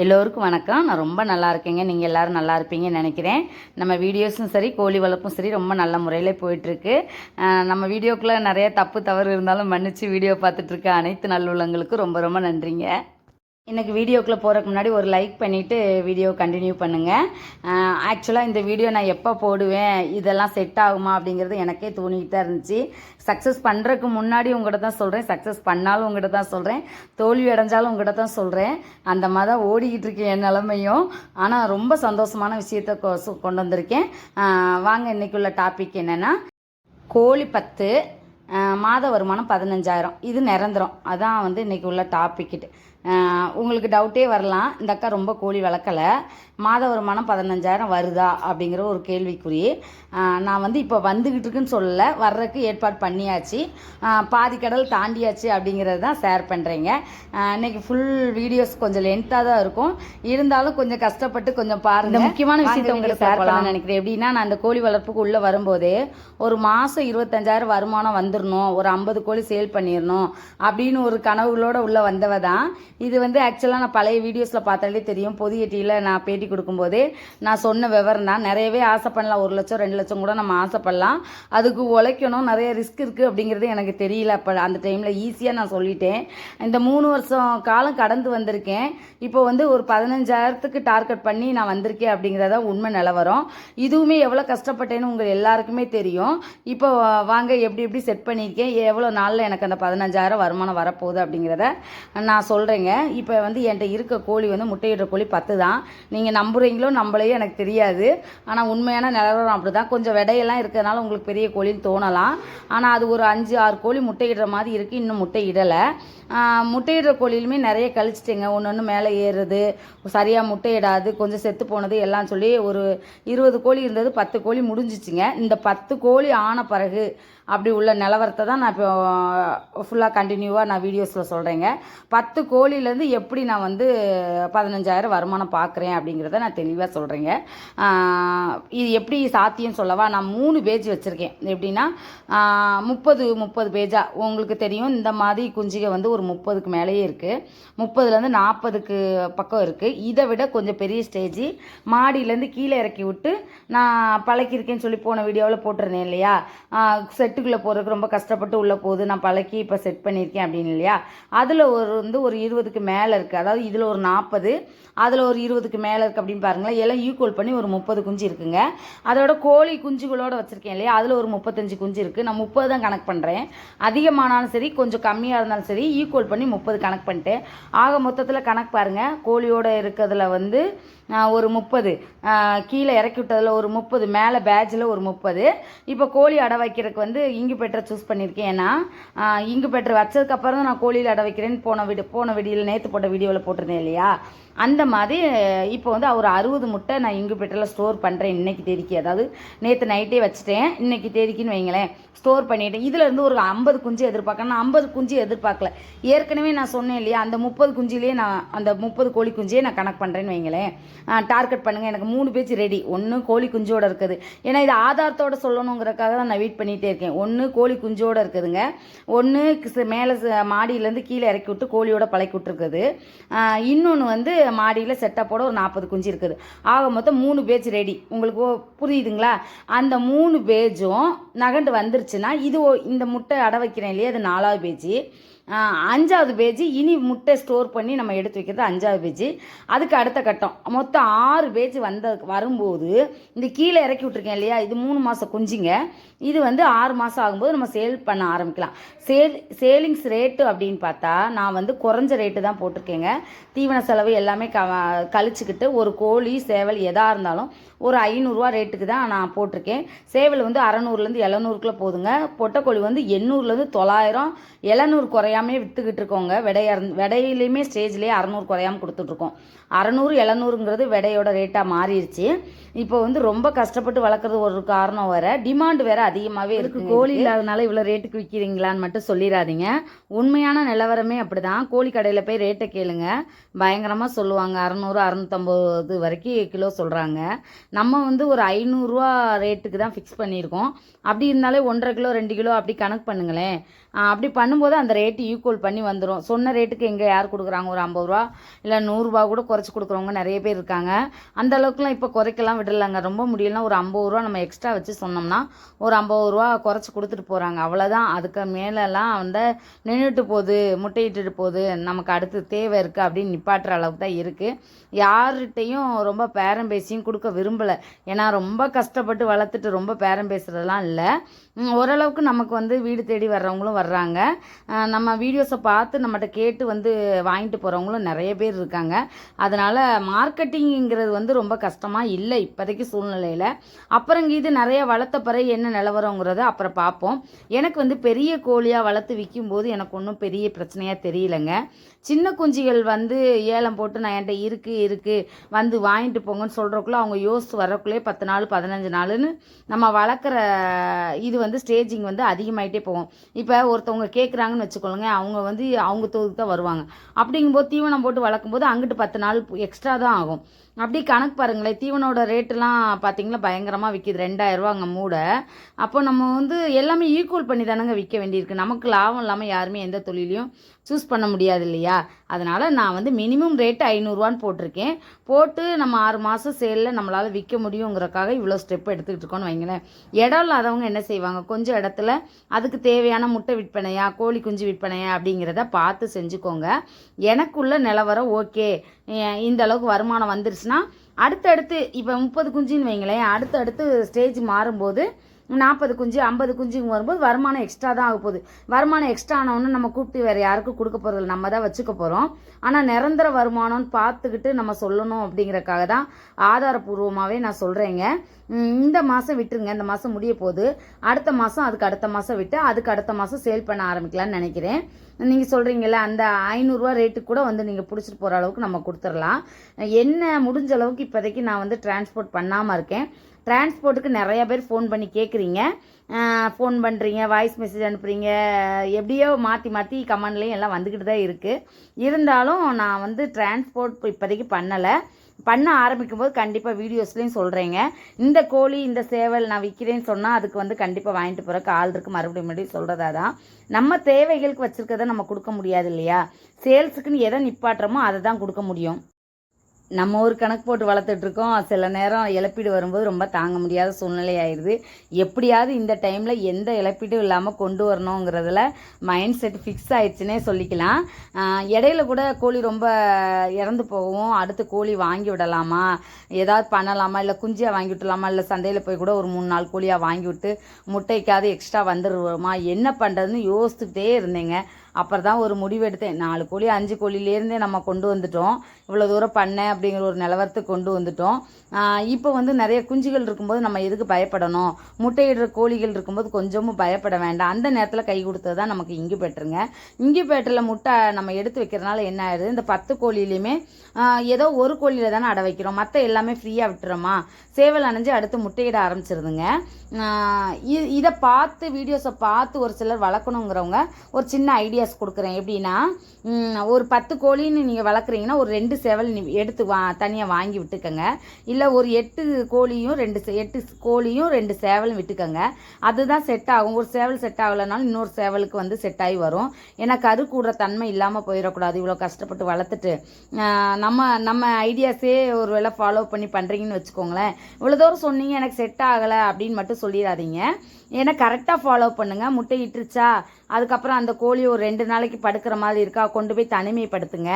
எல்லோருக்கும் வணக்கம். நான் ரொம்ப நல்லா இருக்கேங்க. நீங்கள் எல்லாரும் நல்லா இருப்பீங்கன்னு நினைக்கிறேன். நம்ம வீடியோஸும் சரி கோழி வளர்ப்பும் சரி ரொம்ப நல்ல முறையில் போயிட்டுருக்கு. நம்ம வீடியோக்குள்ளே நிறைய தப்பு தவறு இருந்தாலும் மன்னிச்சு வீடியோ பார்த்துட்ருக்க அனைத்து நல்லுள்ளங்களுக்கும் ரொம்ப ரொம்ப நன்றிங்க. எனக்கு வீடியோக்குள்ளே போகிறதுக்கு முன்னாடி ஒரு லைக் பண்ணிவிட்டு வீடியோ கண்டினியூ பண்ணுங்கள் ஆக்சுவலாக இந்த வீடியோ நான் எப்போ போடுவேன் இதெல்லாம் செட் ஆகுமா அப்படிங்கிறது எனக்கே தோணிக்கிட்டு தான் இருந்துச்சு. சக்ஸஸ் பண்ணுறதுக்கு முன்னாடி உங்கள்கிட்ட தான் சொல்கிறேன் சக்ஸஸ் பண்ணாலும் உங்கள்கிட்ட தான் சொல்கிறேன் தோல்வி அடைஞ்சாலும் உங்கள்கிட்ட தான் சொல்கிறேன் அந்த மாதிரி தான் ஓடிக்கிட்டு இருக்கேன் என் நிலமையும். ஆனால் ரொம்ப சந்தோஷமான விஷயத்த கொ- கொண்டு வந்திருக்கேன். வாங்க வாங்க இன்னைக்குள்ள டாபிக் என்னென்னா கோழி பத்து மாத வருமானம் பதினஞ்சாயிரம். இது நிரந்தரம். அதான் வந்து இன்றைக்கி உள்ள டாப்பிக்கிட்டு உங்களுக்கு டவுட்டே வரலாம். இந்த அக்கா ரொம்ப கோழி வளர்க்கலை. மாத வருமானம் பதினஞ்சாயிரம் வருதா அப்படிங்கிற ஒரு கேள்விக்குறி. நான் வந்து இப்போ வந்துக்கிட்டு இருக்குன்னு சொல்லலை. வர்றதுக்கு ஏற்பாடு பண்ணியாச்சு. பாதி கடல் தாண்டியாச்சு அப்படிங்கிறது தான் ஷேர் பண்ணுறேங்க இன்னைக்கு ஃபுல் வீடியோஸ் கொஞ்சம் லென்த்தாக தான் இருக்கும். இருந்தாலும் கொஞ்சம் கஷ்டப்பட்டு கொஞ்சம் பாருங்க. இந்த முக்கியமான விஷயத்தை உங்களுக்கு ஷேர் பண்ண நினைக்கிறேன். எப்படின்னா நான் அந்த கோழி வளர்ப்புக்கு உள்ளே வரும்போதே ஒரு மாதம் இருபத்தஞ்சாயிரம் வருமானம் வந்துடணும் ஒரு ஐம்பது கோழி சேல் பண்ணிடணும் அப்படின்னு ஒரு கனவுகளோட உள்ளே வந்தவ தான் இது வந்து ஆக்சுவலாக நான் பழைய வீடியோஸில் பார்த்தாலே தெரியும். பொதிய டீயில் நான் பேட்டி கொடுக்கும்போதே நான் சொன்ன விவரம் தான். நிறையவே ஆசைப்படலாம். ஒரு லட்சம் ரெண்டு லட்சம் கூட நம்ம ஆசைப்படலாம். அதுக்கு உழைக்கணும். நிறைய ரிஸ்க் இருக்குது அப்படிங்கிறது எனக்கு தெரியல. அப்போ அந்த டைமில் ஈஸியாக நான் சொல்லிட்டேன். இந்த மூணு வருஷம் காலம் கடந்து வந்திருக்கேன். இப்போ வந்து ஒரு பதினஞ்சாயிரத்துக்கு டார்கெட் பண்ணி நான் வந்திருக்கேன் அப்படிங்கிறத உண்மை நிலவரம். இதுவுமே எவ்வளோ கஷ்டப்பட்டேன்னு உங்கள் எல்லாருக்குமே தெரியும். இப்போ வாங்க எப்படி எப்படி செட் பண்ணியிருக்கேன்? எவ்வளோ நாளில் எனக்கு அந்த பதினஞ்சாயிரம் வருமானம் வரப்போகுது அப்படிங்கிறத நான் சொல்கிறேங்க இப்போ வந்து என்கிட்ட இருக்க கோழி வந்து முட்டையிடுற கோழி பத்து தான். நீங்கள் நம்புறீங்களோ நம்பலையோ எனக்கு தெரியாது. ஆனால் உண்மையான நிலவரம் அப்படி தான் கொஞ்சம் விடையெல்லாம் இருக்கிறதுனால உங்களுக்கு பெரிய கோழின்னு தோணலாம். ஆனால் அது ஒரு அஞ்சு ஆறு கோழி முட்டையிடுற மாதிரி இருக்குது இன்னும் முட்டை இடலை. முட்டையிடுற கோழிலுமே நிறைய கழிச்சிட்டேங்க. ஒன்று ஒன்று மேலே ஏறுறது சரியாக முட்டையிடாது கொஞ்சம் செத்து போனது எல்லாம் சொல்லி ஒரு இருபது கோழி இருந்தது பத்து கோழி முடிஞ்சிச்சுங்க. இந்த பத்து கோழி ஆன பிறகு அப்படி உள்ள நிலவரத்தை தான் நான் இப்போ ஃபுல்லாக கண்டினியூவாக நான் வீடியோஸில் சொல்கிறேங்க பத்து கோழிலேருந்து எப்படி நான் வந்து பதினஞ்சாயிரம் வருமானம் பார்க்குறேன் அப்படிங்கிறத நான் தெளிவாக சொல்கிறேங்க இது எப்படி சாத்தியம் சொல்லவா நான் மூணு பேஜ் வச்சுருக்கேன். எப்படின்னா முப்பது முப்பது பேஜா உங்களுக்கு தெரியும் இந்த மாதிரி குஞ்சிகை வந்து ஒரு முப்பதுக்கு மேலேயே இருக்குது முப்பதுலேருந்து நாற்பதுக்கு பக்கம் இருக்குது இதை விட கொஞ்சம் பெரிய ஸ்டேஜ் மாடியிலேருந்து கீழே இறக்கி விட்டு நான் பழக்கியிருக்கேன்னு சொல்லி போன வீடியோவில் போட்டிருந்தேன் இல்லையா? செட்டுக்குள்ளே போகிறதுக்கு ரொம்ப கஷ்டப்பட்டு உள்ளே போகுது நான் பழக்கி இப்போ செட் பண்ணியிருக்கேன் அப்படின்னு இல்லையா? அதில் ஒரு வந்து ஒரு இருபதுக்கு மேலே இருக்குது அதாவது இதில் ஒரு நாற்பது அதில் ஒரு இருபதுக்கு மேலே இருக்குது அப்படின்னு பாருங்களேன். எல்லாம் ஈக்குவல் பண்ணி ஒரு முப்பது குஞ்சு இருக்குங்க. அதோட கோழி குஞ்சுகளோட வச்சுருக்கேன் இல்லையா? அதில் ஒரு முப்பத்தஞ்சு குஞ்சு இருக்குது நான் முப்பது தான் கணக்கு பண்ணுறேன் அதிகமானாலும் சரி கொஞ்சம் கம்மியாக இருந்தாலும் சரி ஈக்குவல் பண்ணி முப்பது கணக்கு பண்ணிட்டேன் ஆக மொத்தத்தில் கணக்கு பாருங்கள் கோழியோட இருக்கிறதுல வந்து ஒரு முப்பது. கீழே இறக்கி விட்டதில் ஒரு முப்பது மேலே பேட்சில் ஒரு முப்பது. இப்போ கோழி அடை வைக்கிறதுக்கு வந்து இங்கு பெட்டரை சூஸ் பண்ணியிருக்கேன். ஏன்னா இங்கு பெட்டர் வச்சதுக்கப்புறம் தான் நான் கோழியில் அடை வைக்கிறேன்னு போன வீடு போன வீடியோவில் நேற்று போட்ட வீடியோவில் போட்டிருந்தேன் இல்லையா? அந்த மாதிரி இப்போ வந்து ஒரு அறுபது முட்டை நான் இங்கு பெட்டரில் ஸ்டோர் பண்ணுறேன் இன்றைக்கி தேதிக்கு. அதாவது நேற்று நைட்டே வச்சுட்டேன். இன்றைக்கி தேதிக்குன்னு வைங்களேன். ஸ்டோர் பண்ணிட்டேன். இதில் இருந்து ஒரு ஐம்பது குஞ்சு எதிர்பார்க்கறேன் நான் ஐம்பது குஞ்சு எதிர்பார்க்கல. ஏற்கனவே நான் சொன்னேன் இல்லையா அந்த முப்பது குஞ்சிலேயே நான் அந்த முப்பது கோழி குஞ்சியே நான் கணக்கு பண்ணுறேன்னு வைங்களேன். டார்கெட் பண்ணுங்கள் எனக்கு மூணு பேஜ் ரெடி ஒன்று கோழி குஞ்சோட இருக்குது. ஏன்னா இது ஆதாரத்தோட சொல்லணுங்கிறதுக்காக தான் நான் வெயிட் பண்ணிகிட்டே இருக்கேன். ஒன்று கோழி குஞ்சோட இருக்குதுங்க. ஒன்று மேலே மாடியிலேருந்து கீழே இறக்கி விட்டு கோழியோட பழக்கி விட்டுருக்குது. இன்னொன்று வந்து மாடியில் செட்டப்போட ஒரு நாற்பது குஞ்சு இருக்குது. ஆக மொத்தம் மூணு பேஜ் ரெடி உங்களுக்கு புரியுதுங்களா? அந்த மூணு பேஜும் நகண்டு வந்துருச்சுன்னா இது ஓ- இந்த முட்டை அடை வைக்கிறேன் இல்லையா? அது நாலாவது பேஜ் அஞ்சாவது பேஜ் இனி முட்டை ஸ்டோர் பண்ணி நம்ம எடுத்து வைக்கிறது அஞ்சாவது பேஜ் அதுக்கு அடுத்த கட்டம். மொத்தம் ஆறு பேஜ் வந்த வரும்போது இந்த கீழே இறக்கி விட்ருக்கேன் இல்லையா? இது மூணு மாதம் குஞ்சுங்க. இது வந்து ஆறு மாதம் ஆகும்போது நம்ம சேல் பண்ண ஆரம்பிக்கலாம். சேல் சேலிங்ஸ் ரேட்டு அப்படின்னு பார்த்தா நான் வந்து குறைஞ்ச ரேட்டு தான் போட்டிருக்கேங்க. தீவன செலவு எல்லாமே க கழிச்சுக்கிட்டு ஒரு கோழி சேவல் எதாக இருந்தாலும் ஒரு ஐநூறுரூவா ரேட்டுக்கு தான் நான் போட்டிருக்கேன். சேவல் வந்து அறநூறுலேருந்து எழுநூறுக்குள்ளே போதுங்க. பொட்டைக்கோழி வந்து எண்ணூறுலேருந்து தொள்ளாயிரம் எழுநூறு குறையாமே விற்றுக்கிட்டு இருக்கோங்க. விடைய விடையிலையுமே ஸ்டேஜ்லேயே அறநூறு குறையாம கொடுத்துட்ருக்கோம். அறநூறு எழுநூறுங்கிறது விடையோட ரேட்டாக மாறிடுச்சு இப்போ வந்து ரொம்ப கஷ்டப்பட்டு வளர்க்குறது ஒரு காரணம் வேற. டிமாண்ட் வேற அதிகமாகவே இருக்கு கோழி இல்லாதனால இவ்வளோ ரேட்டுக்கு விற்கிறீங்களான்னு மட்டும் சொல்லிடாதீங்க உண்மையான நிலவரமே அப்படிதான். கோழி கடையில் போய் ரேட்டை கேளுங்க. பயங்கரமாக சொல்லுவாங்க. அறநூறு அறநூற்றம்பது வரைக்கும் கிலோ சொல்கிறாங்க நம்ம வந்து ஒரு ஐநூறுரூவா ரேட்டுக்கு தான் ஃபிக்ஸ் பண்ணியிருக்கோம். அப்படி இருந்தாலே ஒன்றரை கிலோ ரெண்டு கிலோ அப்படி கணக்கு பண்ணுங்களேன். அப்படி பண்ணும்போது அந்த ரேட்டு ஈக்குவல் பண்ணி வந்துடும் சொன்ன ரேட்டுக்கு எங்கே யார் கொடுக்குறாங்க? ஒரு ஐம்பது ரூபா இல்லை நூறுரூவா கூட குறைச்சி கொடுக்குறவங்க நிறைய பேர் இருக்காங்க. அந்த அளவுக்குலாம் இப்போ குறைக்கலாம் விடலைங்க. ரொம்ப முடியலனா ஒரு ஐம்பது ரூபா நம்ம எக்ஸ்ட்ரா வச்சு சொன்னோம்னா ஒரு ஐம்பது ரூபா குறைச்சி கொடுத்துட்டு போகிறாங்க அவ்வளோதான் அதுக்கு மேலெல்லாம் வந்து நின்றுட்டு போகுது முட்டையிட்டுட்டு போகுது. நமக்கு அடுத்து தேவை இருக்குது அப்படின்னு நிப்பாட்டுற அளவுக்கு தான் இருக்குது யார்கிட்டையும் ரொம்ப பேரம் பேசியும் கொடுக்க விரும்பலை. ஏன்னா ரொம்ப கஷ்டப்பட்டு வளர்த்துட்டு ரொம்ப பேரம் பேசுகிறதெல்லாம் இல்லை. ஓரளவுக்கு நமக்கு வந்து வீடு தேடி வர்றவங்களும் வர்றாங்க. நம்ம வீடியோஸை பார்த்து நம்மகிட்ட கேட்டு வந்து வாங்கிட்டு போகிறவங்களும் நிறைய பேர் இருக்காங்க. அதனால் மார்க்கெட்டிங்கிறது வந்து ரொம்ப கஷ்டமாக இல்லை இப்போதைக்கு சூழ்நிலையில். அப்புறம் இது நிறைய வளர்த்த பிறகு என்ன நிலவரங்கிறத அப்புறம் பார்ப்போம். எனக்கு வந்து பெரிய கோழியாக வளர்த்து விற்கும்போது எனக்கு ஒன்றும் பெரிய பிரச்சனையாக தெரியலைங்க. சின்ன குஞ்சுகள் வந்து ஏலம் போட்டு நான் என்கிட்ட இருக்குது இருக்குது வந்து வாங்கிட்டு போங்கன்னு சொல்கிறக்குள்ளே அவங்க யோசித்து வரக்குள்ளே பத்து நாள் பதினஞ்சு நாள்னு நம்ம வளர்க்குற இது வந்து ஸ்டேஜிங் வந்து அதிகமாகிட்டே போகும். இப்போ ஒருத்தவங்க கேட்குறாங்கன்னு வச்சுக்கோங்க அவங்க வந்து அவங்க தொகுதிக்கு தான் வருவாங்க. அப்படிங்கும்போது தீவனம் போட்டு வளர்க்கும்போது அங்கிட்டு பத்து நாள் எக்ஸ்ட்ரா தான் ஆகும். அப்படியே கணக்கு பாருங்களேன் தீவனோட ரேட்டுலாம் பார்த்தீங்கன்னா பயங்கரமாக விற்கிது ரெண்டாயிரரூவா அங்கே மூட. அப்போ நம்ம வந்து எல்லாமே ஈக்குவல் பண்ணி தானங்க விற்க வேண்டியிருக்கு. நமக்கு லாபம் இல்லாமல் யாருமே எந்த தொழிலையும் சூஸ் பண்ண முடியாது இல்லையா? அதனால் நான் வந்து மினிமம் ரேட்டு ஐநூறுரூவான்னு போட்டிருக்கேன். போட்டு நம்ம ஆறு மாதம் சேலில் நம்மளால் விற்க முடியுங்கிறக்காக இவ்வளோ ஸ்டெப் எடுத்துக்கிட்டு இருக்கோன்னு வைங்களேன். இடம் இல்லாதவங்க என்ன செய்வாங்க? கொஞ்சம் இடத்துல அதுக்கு தேவையான முட்டை விற்பனையா கோழி குஞ்சு விற்பனையா அப்படிங்கிறத பார்த்து செஞ்சுக்கோங்க. எனக்குள்ள நிலவரம் ஓகே இந்த அளவுக்கு வருமானம் வந்துருச்சுன்னா அடுத்தடுத்து இப்போ முப்பது குஞ்சுன்னு வைங்களேன் அடுத்தடுத்து ஸ்டேஜ் மாறும்போது நாற்பது குஞ்சு ஐம்பது குஞ்சுங்க வரும்போது வருமானம் எக்ஸ்ட்ரா தான் ஆக போகுது. வருமானம் எக்ஸ்ட்ரா ஆனவொன்னு நம்ம கூப்பிட்டு வேறு யாருக்கும் கொடுக்க போகிறதில்ல நம்ம தான் வச்சுக்க போகிறோம் ஆனால் நிரந்தர வருமானம்னு பார்த்துக்கிட்டு நம்ம சொல்லணும் அப்படிங்கிறக்காக தான் ஆதாரபூர்வமாகவே நான் சொல்கிறேங்க இந்த மாதம் விட்டுருங்க. இந்த மாதம் முடிய போகுது. அடுத்த மாதம் அதுக்கு அடுத்த மாதம் விட்டு அதுக்கு அடுத்த மாதம் சேல் பண்ண ஆரம்பிக்கலாம்னு நினைக்கிறேன். நீங்கள் சொல்கிறீங்கள அந்த ஐநூறுரூவா ரேட்டுக்கு கூட வந்து நீங்கள் பிடிச்சிட்டு போகிற அளவுக்கு நம்ம கொடுத்துடலாம். என்ன முடிஞ்ச அளவுக்கு இப்போதைக்கு நான் வந்து டிரான்ஸ்போர்ட் பண்ணாமல் இருக்கேன். டிரான்ஸ்போர்ட்டுக்கு நிறைய பேர் ஃபோன் பண்ணி கேட்குறீங்க ஃபோன் பண்ணுறீங்க வாய்ஸ் மெசேஜ் அனுப்புகிறீங்க எப்படியோ மாற்றி மாற்றி கமெண்ட்லேயும் எல்லாம் வந்துக்கிட்டு தான் இருக்குது இருந்தாலும் நான் வந்து டிரான்ஸ்போர்ட் இப்போதைக்கு பண்ணலை. பண்ண ஆரம்பிக்கும் போது கண்டிப்பாக வீடியோஸ்லேயும் சொல்கிறேங்க இந்த கோழி இந்த சேவல் நான் விற்கிறேன்னு சொன்னால் அதுக்கு வந்து கண்டிப்பாக வாங்கிட்டு போகிறக்கு ஆள் இருக்குது மறுபடியும் மறுபடியும் சொல்கிறதா தான். நம்ம தேவைகளுக்கு வச்சுருக்கதை நம்ம கொடுக்க முடியாது இல்லையா? சேல்ஸுக்குன்னு எதை நிப்பாட்டுறோமோ அதை தான் கொடுக்க முடியும். நம்ம ஒரு கணக்கு போட்டு வளர்த்துட்டு இருக்கோம். சில நேரம் இழப்பீடு வரும்போது ரொம்ப தாங்க முடியாத சூழ்நிலை ஆயிடுது. எப்படியாவது இந்த டைமில் எந்த இழப்பீடும் இல்லாமல் கொண்டு வரணுங்கிறதுல மைண்ட் செட் ஃபிக்ஸ் ஆயிடுச்சுன்னே சொல்லிக்கலாம். இடையில கூட கோழி ரொம்ப இறந்து போகவும் அடுத்து கோழி வாங்கி விடலாமா? ஏதாவது பண்ணலாமா? இல்லை குஞ்சியாக வாங்கி விட்டுலாமா இல்லை சந்தையில் போய் கூட ஒரு மூணு நாலு கோழியாக வாங்கி விட்டு முட்டைக்காவது எக்ஸ்ட்ரா வந்துடுவோமா என்ன பண்ணுறதுன்னு யோசிச்சுக்கிட்டே இருந்தேங்க. அப்புறம் தான் ஒரு முடிவு எடுத்தேன். நாலு கோழி அஞ்சு கோழிலேருந்தே நம்ம கொண்டு வந்துட்டோம். இவ்வளோ தூரம் பண்ணேன் அப்படிங்கிற ஒரு நிலவரத்துக்கு கொண்டு வந்துட்டோம். இப்போ வந்து நிறைய குஞ்சுகள் இருக்கும்போது நம்ம எதுக்கு பயப்படணும்? முட்டையிடுற கோழிகள் இருக்கும்போது கொஞ்சமும் பயப்பட வேண்டாம். அந்த நேரத்தில் கை கொடுத்தது தான் நமக்கு இங்கு பெற்றரில் முட்டை நம்ம எடுத்து வைக்கிறதுனால என்ன ஆயிடுது? இந்த பத்து கோழிலையுமே ஏதோ ஒரு கோழியில் தானே அடை வைக்கிறோம். மற்ற எல்லாமே ஃப்ரீயாக விட்டுறோமா? சேவல் அணைஞ்சு அடுத்து முட்டையிட ஆரம்பிச்சிருதுங்க. இதை பார்த்து வீடியோஸை பார்த்து ஒரு சிலர் வளர்க்கணுங்கிறவங்க ஒரு சின்ன ஐடியாஸ் கொடுக்குறேன். எப்படின்னா ஒரு பத்து கோழின்னு நீங்கள் வளர்க்குறீங்கன்னா ஒரு ரெண்டு சேவல் நீ எடுத்து வா தனியாக வாங்கி விட்டுக்கங்க. இல்லை ஒரு எட்டு கோழியும் ரெண்டு எட்டு கோழியும் ரெண்டு சேவலும் விட்டுக்கங்க. அதுதான் செட் ஆகும். ஒரு சேவல் செட் ஆகலைனாலும் இன்னொரு சேவலுக்கு வந்து செட் ஆகி வரும். ஏன்னா கரு கூடுற தன்மை இல்லாமல் போயிடக்கூடாது. இவ்வளோ கஷ்டப்பட்டு வளர்த்துட்டு நம்ம நம்ம ஐடியாஸே ஒரு வேளை ஃபாலோ பண்ணி பண்ணுறீங்கன்னு வச்சுக்கோங்களேன். இவ்வளோ தூரம் சொன்னீங்க எனக்கு செட் ஆகலை அப்படின்னு மட்டும் சொல்லிடாதீங்க. ஏன்னா கரெக்டாக ஃபாலோ பண்ணுங்கள் முட்டை இட்டுருச்சா? அதுக்கப்புறம் அந்த கோழி ஒரு ரெண்டு நாளைக்கு படுக்கிற மாதிரி இருக்கா? கொண்டு போய் தனிமைப்படுத்துங்க.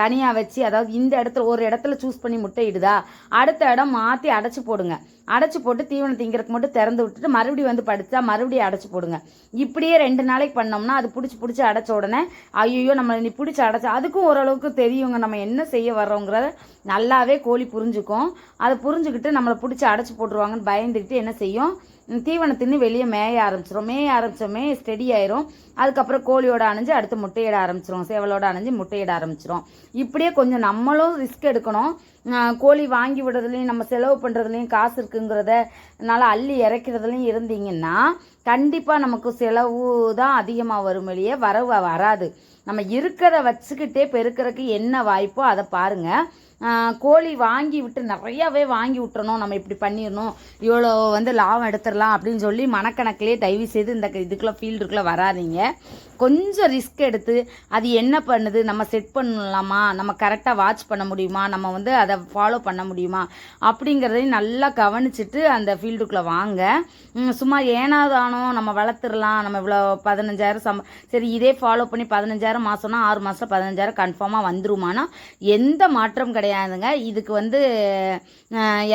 தனியாக வச்சு அதாவது இந்த இடத்துல ஒரு இடத்துல சூஸ் பண்ணி முட்டை இடுதா அடுத்த இடம் மாற்றி அடைச்சி போடுங்க. அடைச்சி போட்டு தீவனம் திங்கிறதுக்கு மட்டும் திறந்து விட்டுட்டு மறுபடியும் வந்து படுத்தா மறுபடியும் அடைச்சி போடுங்க. இப்படியே ரெண்டு நாளைக்கு பண்ணோம்னா அது பிடிச்சி பிடிச்சி அடைச்ச உடனே ஐயோ நம்ம நீ பிடிச்சி அடைச்சா அதுக்கும் ஓரளவுக்கு தெரியுங்க நம்ம என்ன செய்ய வர்றோங்கிறத நல்லாவே கோழி புரிஞ்சுக்கும். அதை புரிஞ்சுக்கிட்டு நம்மளை பிடிச்சி அடைச்சி போட்டுருவாங்கன்னு பயந்துக்கிட்டு என்ன செய்யும்? தீவனத்தின்னு வெளியே மேய ஆரம்பிச்சிடும் மேய ஆரம்பிச்சோமே ஸ்டெடி ஆயிரும். அதுக்கப்புறம் கோழியோட அணைஞ்சு அடுத்து முட்டையிட ஆரம்பிச்சிரும். சேவலோட அணைஞ்சு முட்டையிட ஆரம்பிச்சிரும். இப்படியே கொஞ்சம் நம்மளும் ரிஸ்க் எடுக்கணும். கோழி வாங்கி விடுறதுலையும் நம்ம செலவு பண்ணுறதுலையும் காசு இருக்குங்கிறத நல்லா அள்ளி இறக்கிறதுலையும் இருந்தீங்கன்னா கண்டிப்பாக நமக்கு செலவு தான் அதிகமாக வரும் வெளியே. வரவு வராது. நம்ம இருக்கிறத வச்சுக்கிட்டே பெருக்கிறதுக்கு என்ன வாய்ப்போ அதை பாருங்கள் கோழி வாங்கி விட்டு நிறையாவே வாங்கி விட்டுறணும். நம்ம இப்படி பண்ணிடணும். இவ்வளோ வந்து லாபம் எடுத்துடலாம் அப்படின்னு சொல்லி மனக்கணக்கிலே தயவு செய்து இந்த இதுக்குள்ளே ஃபீல்டுக்குள்ளே வராதீங்க. கொஞ்சம் ரிஸ்க் எடுத்து அது என்ன பண்ணுது? நம்ம செட் பண்ணலாமா? நம்ம கரெக்டாக வாட்ச் பண்ண முடியுமா? நம்ம வந்து அதை ஃபாலோ பண்ண முடியுமா? அப்படிங்கிறதையும் நல்லா கவனிச்சுட்டு அந்த ஃபீல்டுக்குள்ளே வாங்க. சும்மா ஏனாதானோ நம்ம வளர்த்துடலாம். நம்ம இவ்வளோ பதினஞ்சாயிரம் சம் சரி இதே ஃபாலோ பண்ணி பதினஞ்சாயிரம் மாதம்னா ஆறு மாதம் பதினஞ்சாயிரம் கன்ஃபார்மாக வந்துருமானா? எந்த மாற்றம் கிடையாது. கிடையாதுங்க. இதுக்கு வந்து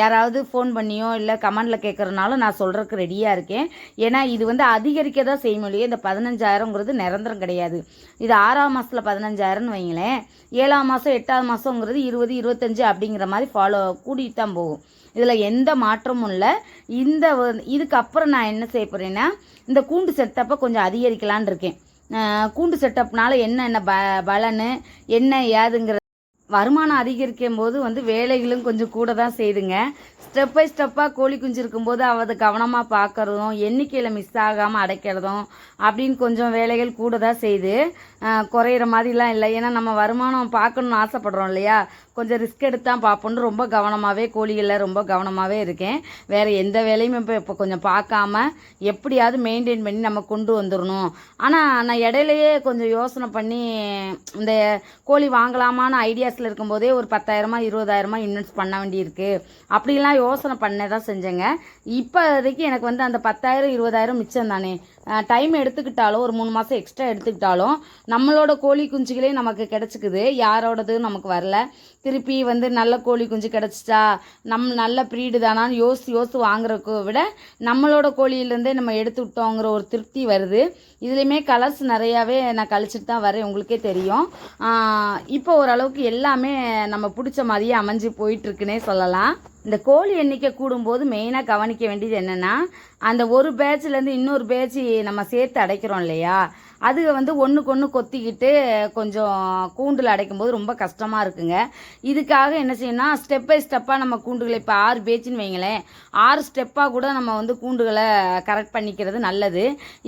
யாராவது ஃபோன் பண்ணியோ இல்லை கமெண்டில் கேட்குறனாலும் நான் சொல்கிறதுக்கு ரெடியாக இருக்கேன். ஏன்னா இது வந்து அதிகரிக்க தான் செய்யும் இல்லையே இந்த பதினஞ்சாயிரங்கிறது நிரந்தரம் கிடையாது. இது ஆறாம் மாதத்தில் பதினஞ்சாயிரம்னு வைங்களேன். ஏழாம் மாதம் எட்டாவது மாதங்கிறது இருபது இருபத்தஞ்சு அப்படிங்கிற மாதிரி ஃபாலோ கூட்டிகிட்டு தான் போகும். இதில் எந்த மாற்றமும் இல்லை. இந்த இதுக்கப்புறம் நான் என்ன செய்ய போகிறேன்னா இந்த கூண்டு செட்டப்பை கொஞ்சம் அதிகரிக்கலான்னு இருக்கேன். கூண்டு செட்டப்னால என்ன என்ன ப பலனு என்ன ஏதுங்கிற வருமானம் அதிகரிக்கும் போது வந்து வேலைகளும் கொஞ்சம் கூட தான் செய்துங்க ஸ்டெப் பை ஸ்டெப்பாக கோழி குஞ்சு இருக்கும்போது அதை கவனமாக பார்க்கறதும் எண்ணிக்கையில் மிஸ் ஆகாமல் அடைக்கிறதும் அப்படின்னு கொஞ்சம் வேலைகள் கூட தான் செய்யுது குறையிற மாதிரிலாம் இல்லை. ஏன்னா நம்ம வருமானம் பார்க்கணுன்னு ஆசைப்படுறோம் இல்லையா? கொஞ்சம் ரிஸ்க் எடுத்து தான் பார்ப்போன்னு ரொம்ப கவனமாகவே கோழிகளில் ரொம்ப கவனமாகவே இருக்கேன். வேறு எந்த வேலையும் இப்போ இப்போ கொஞ்சம் பார்க்காம எப்படியாவது மெயின்டைன் பண்ணி நம்ம கொண்டு வந்துடணும். ஆனால் நான் இடையிலையே கொஞ்சம் யோசனை பண்ணி இந்த கோழி வாங்கலாமான்னு ஐடியாஸில் இருக்கும்போதே ஒரு பத்தாயிரமா இருபதாயிரமா இன்வெஸ்ட் பண்ண வேண்டியிருக்கு. அப்படிலாம் யோசனை பண்ண தான் செஞ்சேங்க. இப்போதைக்கு எனக்கு வந்து அந்த பத்தாயிரம் இருபதாயிரம் மிச்சம் தானே. டைம் எடுத்துக்கிட்டாலும் ஒரு மூணு மாதம் எக்ஸ்ட்ரா எடுத்துக்கிட்டாலும் நம்மளோட கோழி குஞ்சுகளே நமக்கு கிடச்சிக்குது. யாரோடது நமக்கு வரல. திருப்பி வந்து நல்ல கோழி குஞ்சு கிடச்சிச்சா? நம் நல்ல ப்ரீடு தானான்னு யோசித்து யோசித்து வாங்குறக்கு விட நம்மளோட கோழியிலேருந்தே நம்ம எடுத்து விட்டோங்கிற ஒரு திருப்தி வருது. இதுலேயுமே கலர்ஸ் நிறையாவே நான் கழிச்சிட்டு தான் வரேன். உங்களுக்கே தெரியும். இப்போ ஓரளவுக்கு எல்லாமே நம்ம பிடிச்ச மாதிரியே அமைஞ்சு போயிட்டுருக்குன்னே சொல்லலாம். இந்த கோழி எண்ணிக்கை கூடும்போது மெயினாக கவனிக்க வேண்டியது என்னென்னா அந்த ஒரு பேட்ச்லேருந்து இன்னொரு பேட்ச் நம்ம சேர்த்து அடைக்கிறோம் இல்லையா? அது வந்து ஒன்றுக்கு ஒன்று கொத்திக்கிட்டு கொஞ்சம் கூண்டில் அடைக்கும் போது ரொம்ப கஷ்டமாக இருக்குங்க. இதுக்காக என்ன செய்யணும்னா ஸ்டெப் பை ஸ்டெப்பாக நம்ம கூண்டுகளை இப்போ ஆறு பேச்சுன்னு வைங்களேன். ஆறு ஸ்டெப்பாக கூட நம்ம வந்து கூண்டுகளை கரெக்ட் பண்ணிக்கிறது நல்லது.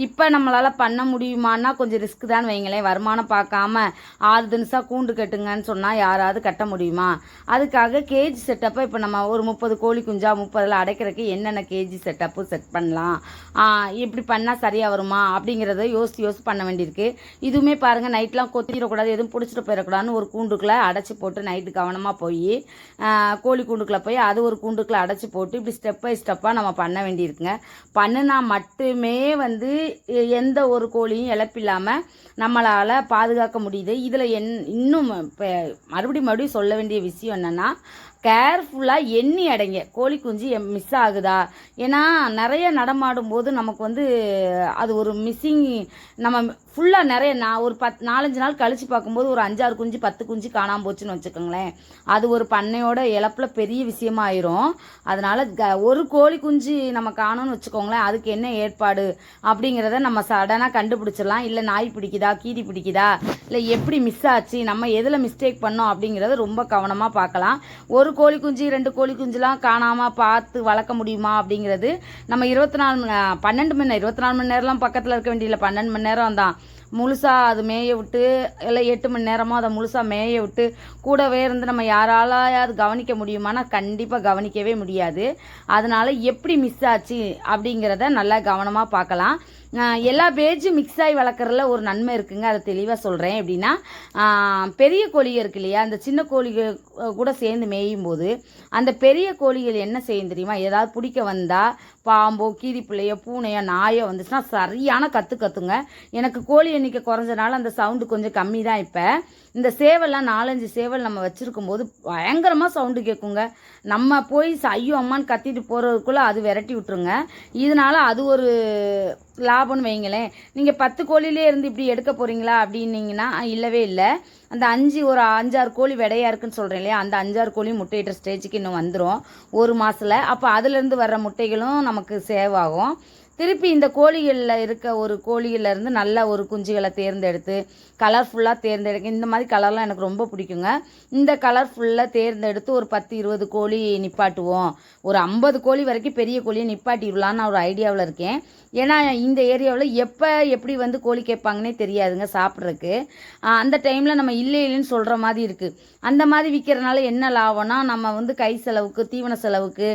இப்போ நம்மளால் பண்ண முடியுமான்னா கொஞ்சம் ரிஸ்க் தான் வைங்களேன். வருமானம் பார்க்காம ஆறு தினசாக கூண்டு கட்டுங்கன்னு சொன்னால் யாராவது கட்ட முடியுமா? அதுக்காக கேஜி செட்டப்பை இப்போ நம்ம ஒரு முப்பது கோழி குஞ்சா முப்பதில் அடைக்கிறதுக்கு என்னென்ன கேஜி செட்டப்பு செட் பண்ணலாம்? இப்படி பண்ணால் சரியாக வருமா? அப்படிங்கிறத யோசித்து யோசிச்சு பண்ண பண்ண வேண்டியிருக்கு. இதுவுமே பாருங்கள் நைட்லாம் கொத்திடக்கூடாது எதுவும் பிடிச்சிட்டு போயிடக்கூடாதுன்னு ஒரு கூண்டுக்குள்ளே அடைச்சி போட்டு நைட்டு கவனமாக போய் கோழி கூண்டுக்குள்ளே போய் அது ஒரு கூண்டுக்குள்ளே அடைச்சி போட்டு இப்படி ஸ்டெப் பை ஸ்டெப்பாக நம்ம பண்ண வேண்டியிருக்குங்க. பண்ணுனா மட்டுமே வந்து எந்த ஒரு கோழியும் இழப்பில்லாமல் நம்மளால் பாதுகாக்க முடியுது. இதில் என் இன்னும் இப்போ மறுபடியும் மறுபடியும் சொல்ல வேண்டிய விஷயம் என்னென்னா கேர்ஃபுல்லாக எண்ணி அடைங்க. கோழி குஞ்சு மிஸ் ஆகுதா? ஏன்னா நிறைய நடமாடும் போது நமக்கு வந்து அது ஒரு மிஸ்ஸிங் நம்ம ஃபுல்லாக நிறைய நான் ஒரு பத் நாலஞ்சு நாள் கழித்து பார்க்கும்போது ஒரு அஞ்சாறு குஞ்சு பத்து குஞ்சு காணாமல் போச்சுன்னு வச்சுக்கோங்களேன். அது ஒரு பண்ணையோட இழப்பில் பெரிய விஷயமா ஆயிரும். அதனால் க ஒரு கோழி குஞ்சு நம்ம காணோம்னு வச்சுக்கோங்களேன் அதுக்கு என்ன ஏற்பாடு அப்படிங்கிறத நம்ம சடனாக கண்டுபிடிச்சிடலாம். இல்லை நாய் பிடிக்குதா கீரி பிடிக்குதா இல்லை எப்படி மிஸ் ஆச்சு நம்ம எதில் மிஸ்டேக் பண்ணோம் அப்படிங்கிறத ரொம்ப கவனமாக பார்க்கலாம். ஒரு கோழி குஞ்சு ரெண்டு கோழி குஞ்சுலாம் காணாமல் பார்த்து வளர்க்க முடியுமா அப்படிங்கிறது நம்ம இருபத்தி நாலு பன்னெண்டு மணி நேரம் இருபத்தி நாலு மணி நேரம்லாம் பக்கத்தில் இருக்க வேண்டியதில்லை பன்னெண்டு மணி நேரம் தான். முழுசாக அது மேய விட்டு இல்லை எட்டு மணி நேரமோ அதை முழுசாக மேய விட்டு கூடவே இருந்து நம்ம யாராலையாவது கவனிக்க முடியுமானா கண்டிப்பாக கவனிக்கவே முடியாது. அதனால எப்படி மிஸ் ஆச்சு அப்படிங்கிறத நல்லா கவனமாக பார்க்கலாம். எல்லா பேஜும் மிக்ஸ் ஆகி வளர்க்குறதுல ஒரு நன்மை இருக்குங்க. அதை தெளிவாக சொல்கிறேன் எப்படின்னா பெரிய கோழிகள் இருக்கு இல்லையா? அந்த சின்ன கோழிகள் கூட சேர்ந்து மேயும் போது அந்த பெரிய கோழிகள் என்ன செய்யும் தெரியுமா? ஏதாவது பிடிக்க வந்தால் பாம்போ கீரிப்பிள்ளையோ பூனையோ நாயோ வந்துச்சுன்னா சரியான கற்று கத்துங்க. எனக்கு கோழி எண்ணிக்கை குறைஞ்சனால அந்த சவுண்டு கொஞ்சம் கம்மி தான் இப்போ. இந்த சேவல்லாம் நாலஞ்சு சேவல் நம்ம வச்சுருக்கும் போது பயங்கரமாக சவுண்டு கேட்குங்க நம்ம போய் ஐயோ அம்மான்னு கத்திட்டு போகிறதுக்குள்ளே அது விரட்டி விட்டுருங்க. இதனால அது ஒரு லாபம்னு வைங்களேன். நீங்கள் பத்து கோழிலே இருந்து இப்படி எடுக்க போகிறீங்களா அப்படின்னீங்கன்னா இல்லவே இல்லை. அந்த அஞ்சு ஒரு அஞ்சாறு கோழி விடையா இருக்குன்னு சொல்கிறேன் இல்லையா? அந்த அஞ்சாறு கோழி முட்டையிட்ட ஸ்டேஜுக்கு இன்னும் வந்துடும் ஒரு மாதத்தில் அப்போ அதுலேருந்து வர்ற முட்டைகளும் நமக்கு சேவ் ஆகும். திருப்பி இந்த கோழிகளில் இருக்க ஒரு கோழிகளிலேருந்து நல்ல ஒரு குஞ்சுகளை தேர்ந்தெடுத்து கலர்ஃபுல்லாக தேர்ந்தெடுக்க இந்த மாதிரி கலர்லாம் எனக்கு ரொம்ப பிடிக்குங்க. இந்த கலர் ஃபுல்லாக தேர்ந்தெடுத்து ஒரு பத்து இருபது கோழி நிப்பாட்டுவோம். ஒரு ஐம்பது கோழி வரைக்கும் பெரிய கோழியை நிப்பாட்டிடலான்னு நான் ஒரு ஐடியாவில் இருக்கேன். ஏன்னா இந்த ஏரியாவில் எப்போ எப்படி வந்து கோழி கேட்பாங்கன்னே தெரியாதுங்க சாப்பிட்றதுக்கு. அந்த டைமில் நம்ம இல்லை இல்லைன்னு சொல்கிற மாதிரி இருக்குது அந்த மாதிரி விற்கிறனால என்ன லாபம்னா நம்ம வந்து கை செலவுக்கு தீவன செலவுக்கு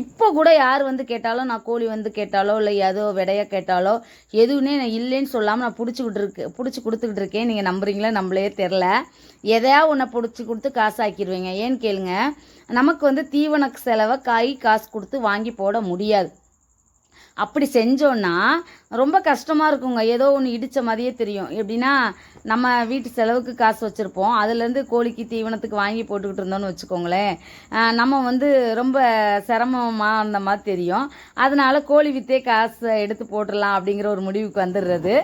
இப்போ கூட யார் வந்து கேட்டாலும் நான் கோழி வந்து கேட்டாலோ இல்லை ஏதோ விடைய கேட்டாலோ எதுவுமே நான் இல்லைன்னு சொல்லாமல் நான் பிடிச்சிக்கிட்டு இருக்கு பிடிச்சி கொடுத்துக்கிட்டு இருக்கேன் நீங்கள் நம்புறீங்களா? நம்மளே தெரில எதையா ஒன்றை பிடிச்சி கொடுத்து காசு ஆக்கிடுவீங்க ஏன்னு கேளுங்க. நமக்கு வந்து தீவன செலவை காய் காசு கொடுத்து வாங்கி போட முடியாது. அப்படி செஞ்சோன்னா ரொம்ப கஷ்டமாக இருக்குங்க. ஏதோ ஒன்று இடித்த மாதிரியே தெரியும். எப்படின்னா நம்ம வீட்டு செலவுக்கு காசு வச்சுருப்போம். அதுலேருந்து கோழிக்கு தீவனத்துக்கு வாங்கி போட்டுக்கிட்டு இருந்தோம்னு வச்சுக்கோங்களேன். நம்ம வந்து ரொம்ப சிரமமாக அந்த மாதிரி தெரியும். அதனால கோழி விற்றே காசு எடுத்து போட்டுடலாம் அப்படிங்கிற ஒரு முடிவுக்கு வந்துடுறது.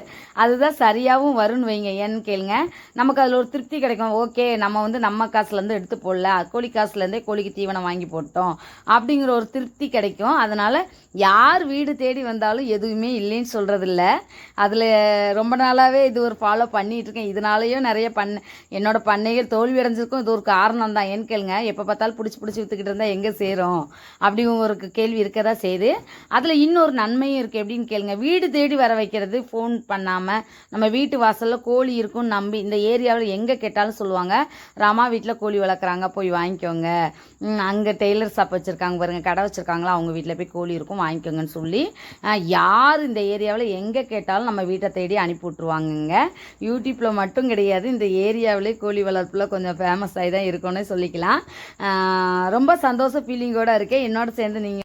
அதுதான் சரியாகவும் வரும்னு வைங்க. ஏன்னு கேளுங்க. நமக்கு அதில் ஒரு திருப்தி கிடைக்கும். ஓகே நம்ம வந்து நம்ம காசுலேருந்து எடுத்து போடல. கோழி காசுலேருந்தே கோழிக்கு தீவனம் வாங்கி போட்டோம் அப்படிங்கிற ஒரு திருப்தி கிடைக்கும். அதனால் யார் வீடு தேடி வந்தாலும் எதுவுமே இல்லைன்னு சொல்கிறதில்ல அதில் ரொம்ப நாளாகவே இது ஒரு ஃபாலோ பண்ணிட்டு வச்சுருக்கேன். இதனாலேயும் நிறைய பண்ண என்னோட பண்ணைகள் தோல்வி அடைஞ்சிருக்கும் இது ஒரு காரணம் தான் ஏன்னு கேளுங்க எப்போ பார்த்தாலும் பிடிச்சி பிடிச்சி விற்றுக்கிட்டு இருந்தால் எங்கே சேரும்? அப்படி ஒரு கேள்வி இருக்கதா செய்து செய்யுது. அதில் இன்னொரு நன்மையும் இருக்குது எப்படின்னு கேளுங்க வீடு தேடி வர வைக்கிறது ஃபோன் பண்ணாமல் நம்ம வீட்டு வாசலில் கோழி இருக்கும்னு நம்பி இந்த ஏரியாவில் எங்கே கேட்டாலும் சொல்லுவாங்க ராமா வீட்டில் கோழி வளர்க்குறாங்க போய் வாங்கிக்கோங்க. அங்கே டெய்லர் ஷாப் வச்சுருக்காங்க பாருங்கள் கடை வச்சுருக்காங்களா அவங்க வீட்டில் போய் கோழி இருக்கும் வாங்கிக்கோங்கன்னு சொல்லி யார் இந்த ஏரியாவில் எங்கே கேட்டாலும் நம்ம வீட்டை தேடி அனுப்பி விட்ருவாங்கங்க வளர்ப்பில் மட்டும் கிடையாது. இந்த ஏரியாவிலே கோழி வளர்ப்பில் கொஞ்சம் ஃபேமஸ் ஆகி தான் இருக்கும்னு சொல்லிக்கலாம். ரொம்ப சந்தோஷ ஃபீலிங்கோடு இருக்கேன். என்னோட சேர்ந்து நீங்கள்